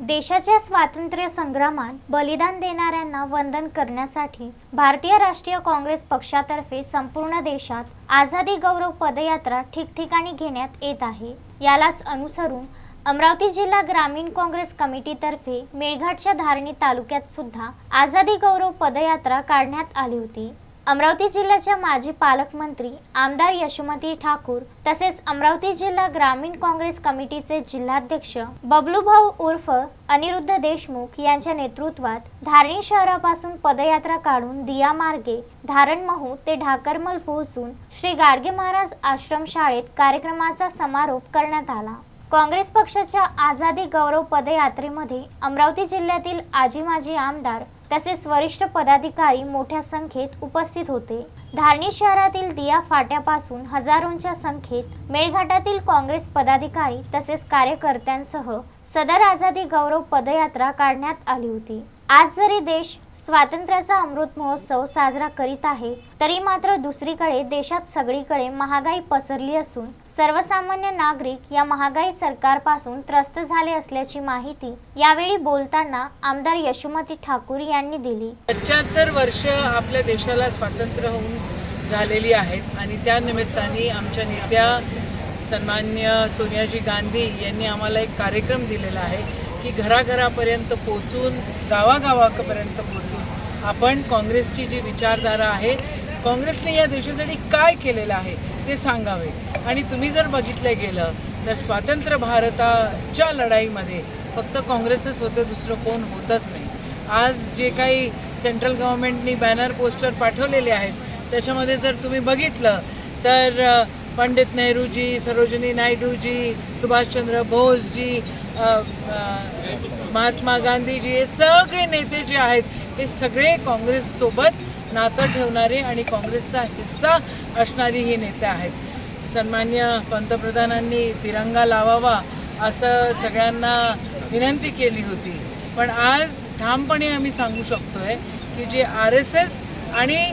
देशाच्या स्वातंत्र्य संग्रामात बलिदान देणाऱ्यांना वंदन करण्यासाठी भारतीय राष्ट्रीय काँग्रेस पक्षातर्फे संपूर्ण देशात आझादी गौरव पदयात्रा ठिकठिकाणी घेण्यात येत आहे. यालाच अनुसरून अमरावती जिल्हा ग्रामीण काँग्रेस कमिटीतर्फे मेळघाटच्या धारणी तालुक्यात सुद्धा आझादी गौरव पदयात्रा काढण्यात आली होती. अमरावती जिल्ह्याच्या माजी पालकमंत्री आमदार यशोमती ठाकूर तसेच अमरावती जिल्हा ग्रामीण काँग्रेस कमिटीचे जिल्हाध्यक्ष बबलूभाऊ उर्फ अनिरुद्ध देशमुख यांच्या नेतृत्वात धारणी शहरापासून पदयात्रा काढून दिया मार्गे धारणमहू ते ढाकरमल पोहोचून श्री गाडगे महाराज आश्रमशाळेत कार्यक्रमाचा समारोप करण्यात आला. काँग्रेस पक्षाच्या आझादी गौरव पदयात्रेमध्ये अमरावती जिल्ह्यातील आजी माजी आमदार तसेच वरिष्ठ पदाधिकारी मोठ्या संख्येत उपस्थित होते. धारणी शहरातील दिया फाट्यापासून हजारोंच्या संख्येत मेळघाटातील काँग्रेस पदाधिकारी तसेच कार्यकर्त्यांसह सदर आझादी गौरव पदयात्रा काढण्यात आली होती. आज जरी देश स्वातंत्र्याचा अमृत महोत्सव साजरा करीत आहे तरी मात्र दुसरीकडे देशात सगळीकडे महागाई पसरली असून सर्वसामान्य नागरिक या महागाई सरकारपासून त्रस्त झाले असल्याची माहिती यावेळी बोलताना आमदार यशोमती ठाकूर यांनी दिली. पंच्याहत्तर वर्ष आपल्या देशाला स्वातंत्र्य होऊन झालेली आहेत आणि त्या निमित्ताने आमच्या नेत्या सन्मान्य सोनियाजी गांधी यांनी आम्हाला एक कार्यक्रम दिलेला आहे. की घराघरापर्यंत पोचून गावागावापर्यंत पोचून आपण काँग्रेसची जी विचारधारा आहे काँग्रेसने या देशासाठी काय केलेलं आहे ते सांगावे. आणि तुम्ही जर बघितलं गेलं तर स्वातंत्र्य भारताच्या लढाईमध्ये फक्त काँग्रेसच होतं दुसरं कोण होतच नाही. आज जे काही सेंट्रल गव्हर्नमेंटनी बॅनर पोस्टर पाठवलेले आहेत त्याच्यामध्ये जर तुम्ही बघितलं तर पंडित नेहरूजी सरोजिनी नायडूजी सुभाषचंद्र बोसजी महात्मा गांधीजी हे सगळे नेते जे आहेत हे सगळे काँग्रेससोबत नातं ठेवणारे आणि काँग्रेसचा हिस्सा असणारी ही नेते आहेत. सन्मान्य पंतप्रधानांनी तिरंगा लावावा असं सगळ्यांना विनंती केली होती. पण आज ठामपणे आम्ही सांगू शकतोय की जे आर एस एस आणि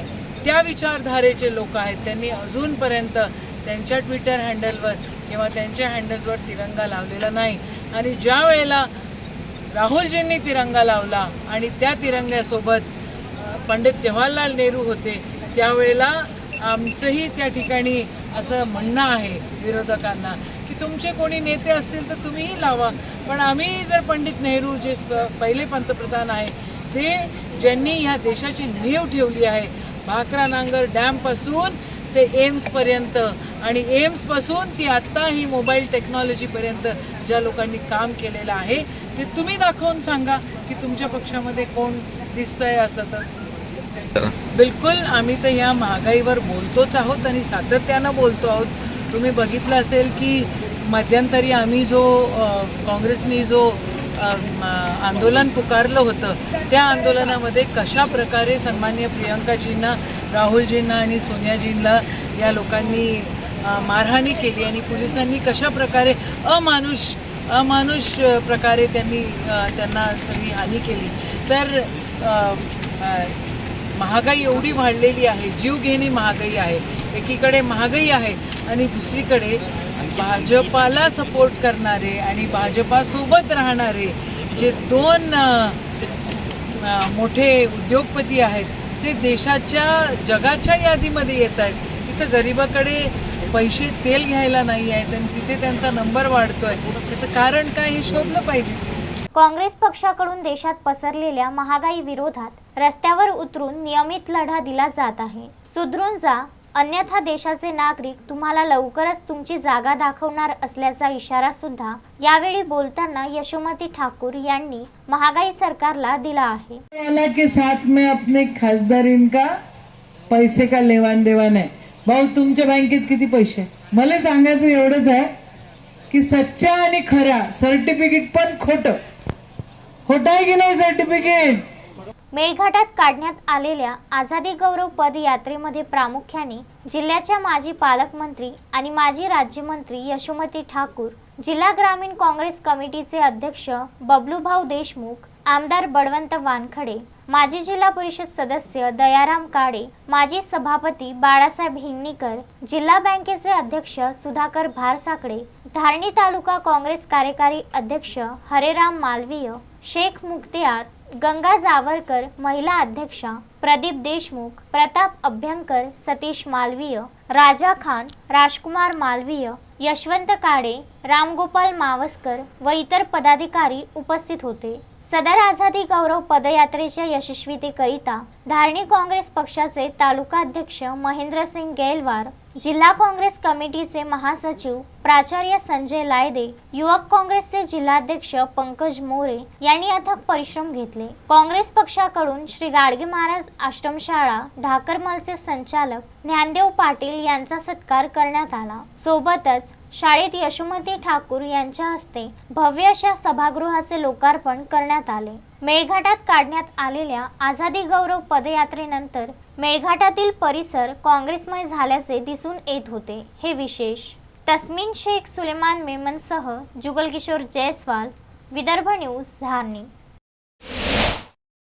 त्या विचारधारेचे लोक आहेत त्यांनी अजूनपर्यंत त्यांच्या ट्विटर हँडलवर किंवा त्यांच्या हँडलवर तिरंगा लावलेला नाही. आणि ज्या वेळेला राहुलजींनी तिरंगा लावला आणि त्या तिरंग्यासोबत पंडित जवाहरलाल नेहरू होते त्यावेळेला आमचंही त्या ठिकाणी असं म्हणणं आहे विरोधकांना की तुमचे कोणी नेते असतील तर तुम्हीही लावा. पण आम्ही जर पंडित नेहरू जे स- पहिले पंतप्रधान आहे ते ज्यांनी ह्या देशाची नीव ठेवली आहे भाकरा नांगर डॅमपासून ते एम्सपर्यंत आणि एम्सपासून ती आत्ता ही मोबाईल टेक्नॉलॉजीपर्यंत ज्या लोकांनी काम केलेलं आहे ते तुम्ही दाखवून सांगा की तुमच्या पक्षामध्ये कोण दिसतंय असं तर. बिलकुल आम्ही तर या महागाईवर बोलतोच आहोत आणि सातत्यानं बोलतो आहोत. तुम्ही बघितलं असेल की मध्यंतरी आम्ही जो काँग्रेसनी जो आंदोलन पुकारलं होतं. त्या आंदोलनामध्ये कशा प्रकारे सन्मान्य प्रियंकाजींना राहुलजींना आणि सोनियाजींना या लोकांनी मारहाणी केली आणि पोलिसांनी कशा प्रकारे अमानुष अमानुष प्रकारे त्यांनी त्यांना सगळी हानी केली. तर महागाई एवढी वाढलेली आहे जीवघेणी महागाई आहे. एकीकडे महागाई आहे आणि दुसरीकडे भाजपाला सपोर्ट करणारे आणि भाजपासोबत राहणारे जे दोन मोठे उद्योगपती आहेत ते देशाच्या जगाच्या यादीमध्ये येत आहेत. तिथं गरिबाकडे पैसे तेल घ्यायला नाही आहेत आणि तिथे त्यांचा नंबर वाढतोय. त्याचं कारण काय हे शोधलं पाहिजे. काँग्रेस पक्षाकडून देशात पसरलेल्या महागाई विरोधात रस्त्यावर उतरून नियमित लढा दिला जात आहे. सुधरून जा अन्यथा देशाचे नागरिक तुम्हाला लवकरच तुमची जागा दाखवणार असल्याचा इशारा सुद्धा यावेळी बोलताना यशोमती ठाकूर यांनी महागाई सरकारला दिला आहे. के साथ में अपने खासदार का पैसे का लेवान देवान आहे भाऊ तुमच्या बँकेत किती पैसे? मला सांगायचं एवढंच आहे की सच्चा आणि खरा सर्टिफिकेट पण खोटं. खोटं आहे की नाही सर्टिफिकेट? मेळघाटात काढण्यात आलेल्या आझादी गौरव पदयात्रेमध्ये प्रामुख्याने जिल्ह्याच्या माजी पालकमंत्री आणि माजी राज्यमंत्री यशोमती ठाकूर जिल्हा ग्रामीण काँग्रेस कमिटीचे अध्यक्ष बबलूभाऊ देशमुख आमदार बळवंत वानखडे माजी जिल्हा परिषद सदस्य दयाराम काळे माजी सभापती बाळासाहेब हिंगणीकर जिल्हा बँकेचे अध्यक्ष सुधाकर भारसाकडे धारणी तालुका काँग्रेस कार्यकारी अध्यक्ष हरेराम मालवीय शेख मुख्तियार गंगा जावरकर महिला अध्यक्षा प्रदीप देशमुख प्रताप अभ्यंकर सतीश मालवीय राजा खान राजकुमार मालवीय यशवंत काळे रामगोपाल मावस्कर व इतर पदाधिकारी उपस्थित होते. सदर आझादी गौरव पदयात्रेच्या यशस्वीतेकरिता धारणी काँग्रेस पक्षाचे तालुका अध्यक्ष महेंद्रसिंग गेलवार जिल्हा काँग्रेस कमिटीचे महासचिव प्राचार्य संजय लायदे युवक काँग्रेसचे जिल्हाध्यक्ष पंकज मोरे यांनी अथक परिश्रम घेतले. काँग्रेस पक्षाकडून श्री गाडगे महाराज आश्रमशाळा ढाकरमलचे संचालक ज्ञानदेव पाटील यांचा सत्कार करण्यात आला. सोबतच शाळेत यशोमती ठाकूर यांच्या हस्ते भव्य अशा सभागृहाचे लोकार्पण करण्यात आले. मेळघाटात काढण्यात आलेल्या आझादी गौरव पदयात्रेनंतर मेळघाटातील परिसर काँग्रेसमय झाल्याचे दिसून येत होते. हे विशेष तस्मिन शेख सुलेमान मेमनसह जुगलकिशोर जयस्वाल विदर्भ न्यूज धारणी.